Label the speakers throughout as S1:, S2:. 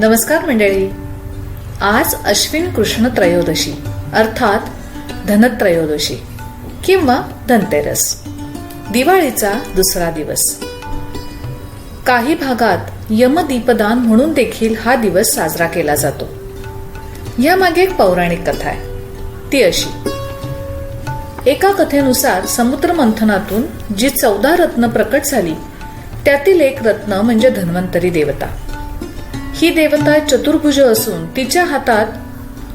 S1: नमस्कार मंडळी. आज अश्विन कृष्ण त्रयोदशी अर्थात धनत्रयोदशी किंवा धनतेरस दिवाळीचा दुसरा दिवस. काही भागात यमदीपदान म्हणून देखील हा दिवस साजरा केला जातो. यामागे एक पौराणिक कथा आहे. ती अशी. एका कथेनुसार समुद्र मंथनातून जी चौदा रत्न प्रकट झाली त्यातील एक रत्न म्हणजे धन्वंतरी देवता. ही देवता चतुर्भुज असून तिच्या हातात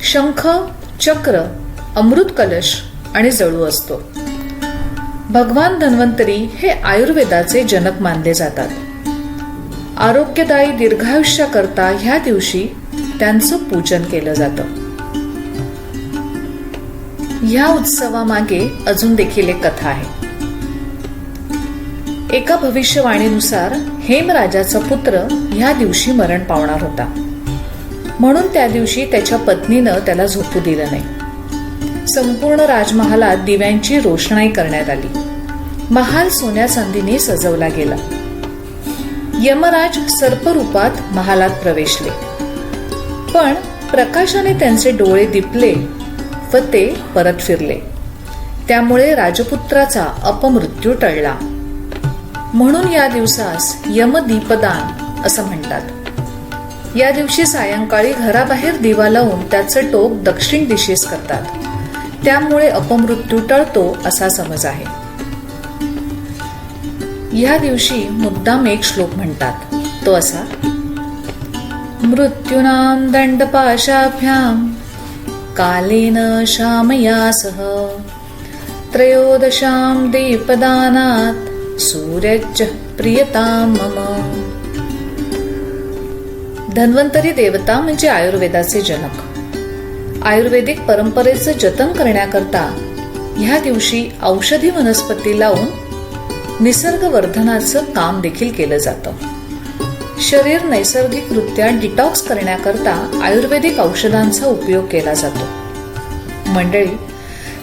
S1: शंख चक्र अमृत कलश आणि जळू असतो. भगवान धन्वंतरी हे आयुर्वेदाचे जनक मानले जातात. आरोग्यदायी दीर्घायुष्याकरता ह्या दिवशी त्यांचं पूजन केलं जातं. ह्या उत्सवामागे अजून देखील एक कथा आहे. एका भविष्यवाणीनुसार हेमराजाचा पुत्र ह्या दिवशी मरण पावणार होता. म्हणून त्या दिवशी त्याच्या पत्नीनं त्याला झोपू दिलं नाही. संपूर्ण राजमहालात दिव्यांची रोषणाई करण्यात आली. महाल सोन्या चांदीने सजवला गेला. यमराज सर्परूपात महालात प्रवेशले. पण प्रकाशाने त्यांचे डोळे दिपले व ते परत फिरले. त्यामुळे राजपुत्राचा अपमृत्यू टळला. म्हणून या दिवसास यमदीपदान असं म्हणतात. या दिवशी सायंकाळी घराबाहेर दिवा लावून त्याचं टोक दक्षिण दिशेस करतात. त्यामुळे अपमृत्यू टळतो असा समज आहे. या दिवशी मुद्दाम एक श्लोक म्हणतात. तो असा मृत्यूनाम दंडपाशाभ्याम कालेन श्यामया सह त्रयोदशाम दीपदानात सूर्यज प्रियता मम. धन्वंतरी देवता म्हणजे आयुर्वेदाचे जनक. आयुर्वेदिक परंपरेचं जतन करण्याकरता ह्या दिवशी औषधी वनस्पती लावून निसर्गवर्धनाचं काम देखील केलं जातं. शरीर नैसर्गिकरित्या डिटॉक्स करण्याकरता आयुर्वेदिक औषधांचा उपयोग केला जातो. मंडळी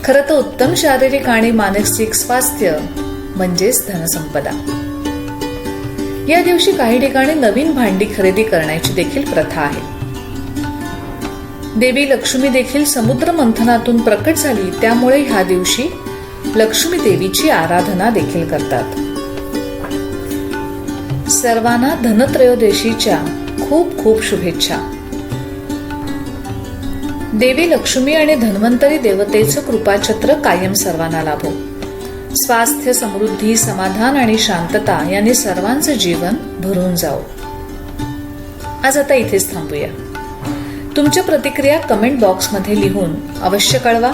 S1: खरं तर उत्तम शारीरिक आणि मानसिक स्वास्थ्य म्हणजेच धनसंपदा. या दिवशी काही ठिकाणी नवीन भांडी खरेदी करण्याची देखील प्रथा आहे. देवी लक्ष्मी देखील समुद्र मंथनातून प्रकट झाली त्यामुळे ह्या दिवशी लक्ष्मी देवीची आराधना देखील करतात. सर्वांना धनत्रयोदशीच्या खूप खूप शुभेच्छा. देवी लक्ष्मी आणि धन्वंतरी देवतेचं कृपाछत्र कायम सर्वांना लाभो. स्वास्थ्य समृद्धी समाधान आणि शांतता यांनी सर्वांचं जीवन भरून जाओ आज आता इथेच थांबूया. तुमच्या प्रतिक्रिया कमेंट बॉक्समध्ये लिहून अवश्य कळवा.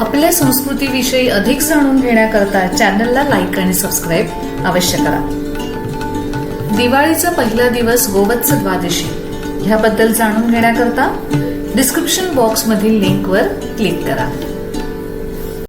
S1: आपल्या संस्कृतीविषयी अधिक जाणून घेण्याकरता चॅनलला लाईक आणि सबस्क्राईब अवश्य करा. दिवाळीचा पहिला दिवस गोवत्स द्वादशी. ह्याबद्दल जाणून घेण्याकरता डिस्क्रिप्शन बॉक्समधील लिंकवर क्लिक करा.